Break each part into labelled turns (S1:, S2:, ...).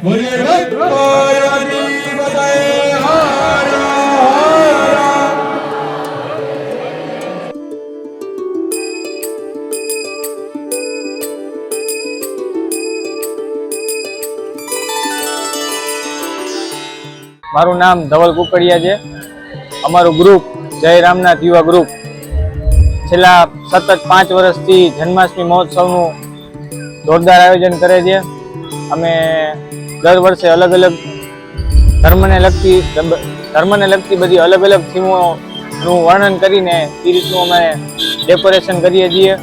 S1: મારું નામ ધવલ કુકડિયા છે. અમારું ગ્રુપ જય રામનાથ યુવા ગ્રુપ છેલ્લા સતત પાંચ વર્ષથી જન્માષ્ટમી મહોત્સવનું જોરદાર આયોજન કરે છે. અમે દર વર્ષે અલગ અલગ ધર્મને લગતી ધર્મને લગતી બધી અલગ અલગ થીમોનું વર્ણન કરીને એ રીતનું અમે ડેકોરેશન કરીએ છીએ.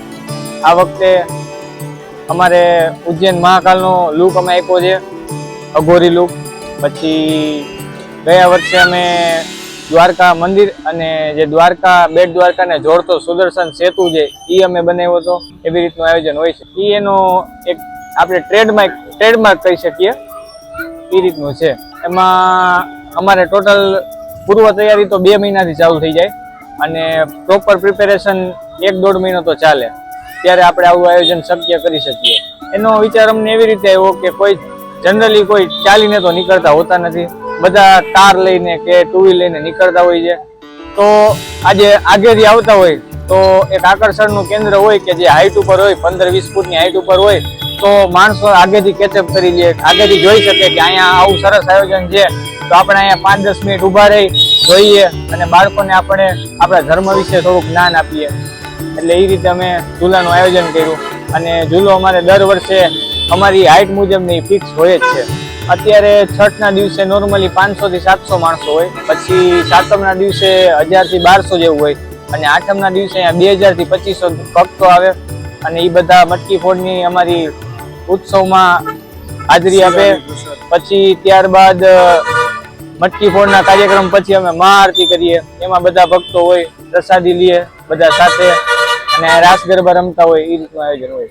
S1: આ વખતે અમારે ઉજ્જૈન મહાકાલનો લુક અમે આપ્યો છે, અઘોરી લુક પછી ગયા વર્ષે અમે દ્વારકા મંદિર અને જે દ્વારકા, બેટ દ્વારકાને જોડતો સુદર્શન સેતુ છે એ અમે બનાવ્યો હતો, એવી રીતનું આયોજન હોય છે. એ એનો એક આપણે ટ્રેડમાર્ક ટ્રેડમાર્ક કહી શકીએ. એ રીતનું છે. એમાં અમારે ટોટલ પૂર્વ તૈયારી તો બે મહિનાથી ચાલુ થઈ જાય અને પ્રોપર પ્રિપેરેશન એક દોઢ મહિનો તો ચાલે. ત્યારે આપણે આવું આયોજન શક્ય કરી શકીએ. એનો વિચાર અમને એવી રીતે આવ્યો કે કોઈ જનરલી કોઈ ચાલીને તો નીકળતા હોતા નથી. બધા કાર લઈને કે ટુ વ્હીલ લઈને નીકળતા હોય છે. તો આજે આગેથી આવતા હોય તો એક આકર્ષણનું કેન્દ્ર હોય કે જે હાઈટ ઉપર હોય, પંદર વીસ ફૂટની હાઈટ ઉપર હોય તો માણસો આગેથી કેચઅપ કરી લે, આગેથી જોઈ શકે કે અહીંયા આવું સરસ આયોજન છે. તો આપણે અહીંયા પાંચ દસ મિનિટ ઊભા રહી, જોઈએ અને બાળકોને આપણે આપણા ધર્મ વિશે થોડુંક જ્ઞાન આપીએ. એટલે એ રીતે અમે ઝૂલાનું આયોજન કર્યું. અને ઝૂલો અમારે દર વર્ષે અમારી હાઈટ મુજબની ફિક્સ હોય જ છે. અત્યારે છઠના દિવસે નોર્મલી પાંચસોથી સાતસો માણસો હોય, પછી સાતમના દિવસે હજારથી બારસો જેવું હોય. અને આઠમના દિવસે અહીંયા બે હજારથી પચીસો ભક્તો આવે. અને એ બધા મટકી ફોડની અમારી ઉત્સવમાં હાજરી આપે. પછી ત્યારબાદ મટકી ફોડના કાર્યક્રમ પછી અમે મહાઆરતી કરીએ. એમાં બધા ભક્તો હોય, પ્રસાદી લઈએ બધા સાથે. અને રાસ ગરબા રમતા હોય એ રીતનું આયોજન હોય.